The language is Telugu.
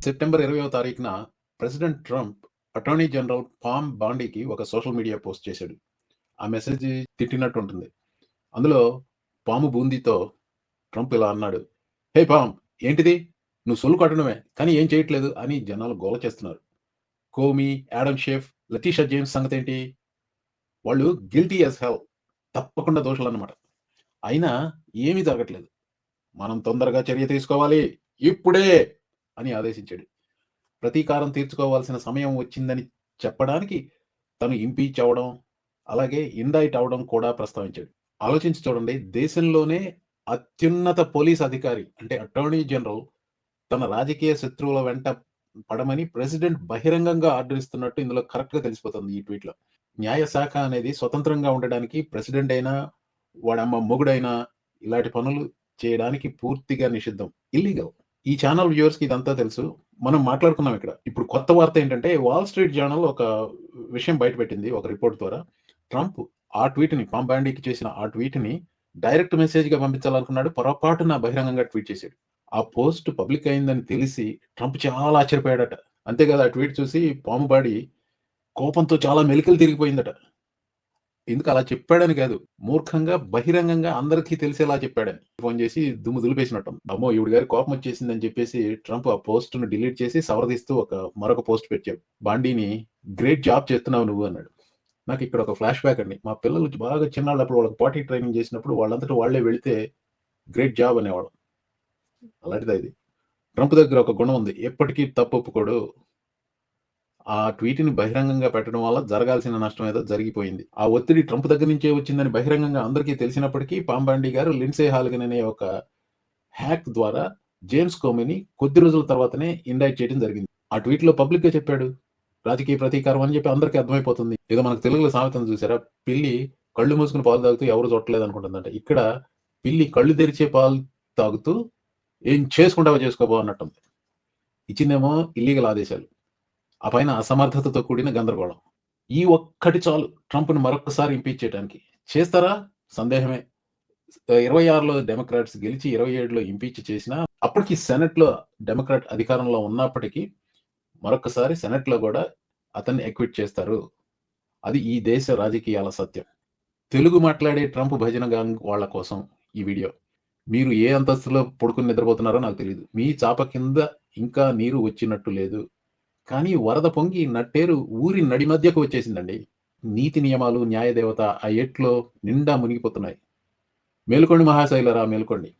సెప్టెంబర్ ఇరవయో తారీఖున president Trump attorney general Pam బాండీకి ఒక సోషల్ మీడియా పోస్ట్ చేశాడు. ఆ మెసేజ్ తిట్టినట్టు ఉంటుంది అందులో పాము బూందీతో ట్రంప్ ఇలా అన్నాడు. హే పామ్ ఏంటిది? నువ్వు సొల్లు కట్టడమే కానీ ఏం చేయట్లేదు అని జనాలు గోల చేస్తున్నారు. కోమి యాడమ్ షేఫ్ లతీషా జేమ్స్ సంగతి ఏంటి వాళ్ళు గిల్టీ యాజ్ హెల్ తప్పకుండా దోషులు అన్నమాట అయినా ఏమీ జరగట్లేదు. మనం తొందరగా చర్య తీసుకోవాలి. ఇప్పుడే! అని ఆదేశించాడు. ప్రతీకారం తీర్చుకోవాల్సిన సమయం వచ్చిందని చెప్పడానికి తను ఇంపీచ్ అవడం అలాగే ఇండైట్ అవడం కూడా ప్రస్తావించాడు. ఆలోచించి చూడండి దేశంలోనే అత్యున్నత పోలీస్ అధికారి అంటే అటార్నీ జనరల్ తన రాజకీయ శత్రువుల వెంట పడమని ప్రెసిడెంట్ బహిరంగంగా ఆర్డర్ ఇస్తున్నట్టు ఇందులో కరెక్ట్గా తెలిసిపోతుంది ఈ ట్వీట్లో. న్యాయశాఖ అనేది స్వతంత్రంగా ఉండడానికి ప్రెసిడెంట్ అయినా వాడమ్మ మొగుడైనా ఇలాంటి పనులు చేయడానికి పూర్తిగా నిషిద్ధం ఇల్లీగల్. ఈ ఛానల్ వ్యూవర్స్కి ఇదంతా తెలుసు. మనం మాట్లాడుకున్నాం ఇక్కడ. ఇప్పుడు కొత్త వార్త ఏంటంటే వాల్ స్ట్రీట్ జర్నల్ ఒక విషయం బయటపెట్టింది ఒక రిపోర్ట్ ద్వారా. ట్రంప్ ఆ ట్వీట్ని పాంబాండీకి చేసిన ఆ ట్వీట్ని డైరెక్ట్ మెసేజ్గా పంపించాలనుకున్నాడు. పొరపాటున బహిరంగంగా ట్వీట్ చేశాడు. ఆ పోస్ట్ పబ్లిక్ అయిందని తెలిసి ట్రంప్ చాలా ఆశ్చర్యపోయాడట. అంతేకాదు ఆ ట్వీట్ చూసి పాముబాడి కోపంతో చాలా మెలికలు తిరిగిపోయిందట. ఎందుకు అలా చెప్పాడని కాదు. మూర్ఖంగా బహిరంగంగా అందరికీ తెలిసేలా చెప్పాడని. ఫోన్ చేసి దుమ్ము దులిపేసినట్టు. అమ్మో ఈవిడ గారి కోపం వచ్చేసిందని చెప్పేసి ట్రంప్ ఆ పోస్ట్ను డిలీట్ చేసి సవరదీస్తూ ఒక మరొక పోస్ట్ పెట్టాడు. బాండీని గ్రేట్ జాబ్ చేస్తున్నావు నువ్వు అన్నాడు. నాకు ఇక్కడ ఒక ఫ్లాష్ బ్యాక్ అండి. మా పిల్లలు బాగా చిన్నప్పుడు వాళ్ళకి పార్టీ ట్రైనింగ్ చేసినప్పుడు వాళ్ళంతటా వాళ్ళే వెళితే గ్రేట్ జాబ్ అనేవాడు అలాంటిది ఇది. ట్రంప్ దగ్గర ఒక గుణం ఉంది. ఎప్పటికీ తప్పు ఒప్పుకోడు. ఆ ట్వీట్ని బహిరంగంగా పెట్టడం వల్ల జరగాల్సిన నష్టం ఏదో జరిగిపోయింది. ఆ ఒత్తిడి ట్రంప్ దగ్గర నుంచే వచ్చిందని బహిరంగంగా అందరికీ తెలిసినప్పటికీ పాంబాండి గారు లిన్సే హాల్గన్ అనే ఒక హ్యాక్ ద్వారా జేమ్స్ కోమిని కొద్ది రోజుల తర్వాతనే ఇండైట్ చేయడం జరిగింది. ఆ ట్వీట్లో పబ్లిక్గా చెప్పాడు రాజకీయ ప్రతీకారం అని చెప్పి అందరికీ అర్థమైపోతుంది. ఏదో మనకు తెలుగులో సామెతను చూసారా? పిల్లి కళ్ళు మూసుకుని పాలు తాగుతూ ఎవరు చూడలేదు అనుకుంటుందంట. ఇక్కడ పిల్లి కళ్ళు తెరిచే పాలు తాగుతూ ఏం చేసుకుంటావో చేసుకోబో అన్నట్టుంది. ఇచ్చిందేమో ఇల్లీగల్ ఆదేశాలు. ఆ పైన అసమర్థతతో కూడిన గందరగోళం. ఈ ఒక్కటి చాలు ట్రంప్ను మరొకసారి ఇంపీచ్ చేయడానికి చేస్తారా? సందేహమే. ఇరవై ఆరులో డెమోక్రాట్స్ గెలిచి ఇరవై ఏడులో ఇంపీచ్ చేసినా అప్పటికి సెనెట్లో డెమోక్రాట్ అధికారంలో ఉన్నప్పటికీ మరొకసారి సెనెట్లో కూడా అతన్ని ఎక్విట్ చేస్తారు. అది ఈ దేశ రాజకీయాల సత్యం. తెలుగు మాట్లాడే ట్రంప్ భజన గాంగ్ వాళ్ళ కోసం ఈ వీడియో. మీరు ఏ అంతస్తులో పడుకుని నిద్రపోతున్నారో నాకు తెలియదు మీ చాప కింద ఇంకా నీరు వచ్చినట్టు లేదు. కానీ వరద పొంగి నట్టేరు ఊరి నడి మధ్యకు వచ్చేసిందండి. నీతి నియమాలు న్యాయదేవత ఆ ఎట్లో నిండా మునిగిపోతున్నాయి. మేలుకోండి మహాశైలరా మేలుకోండి.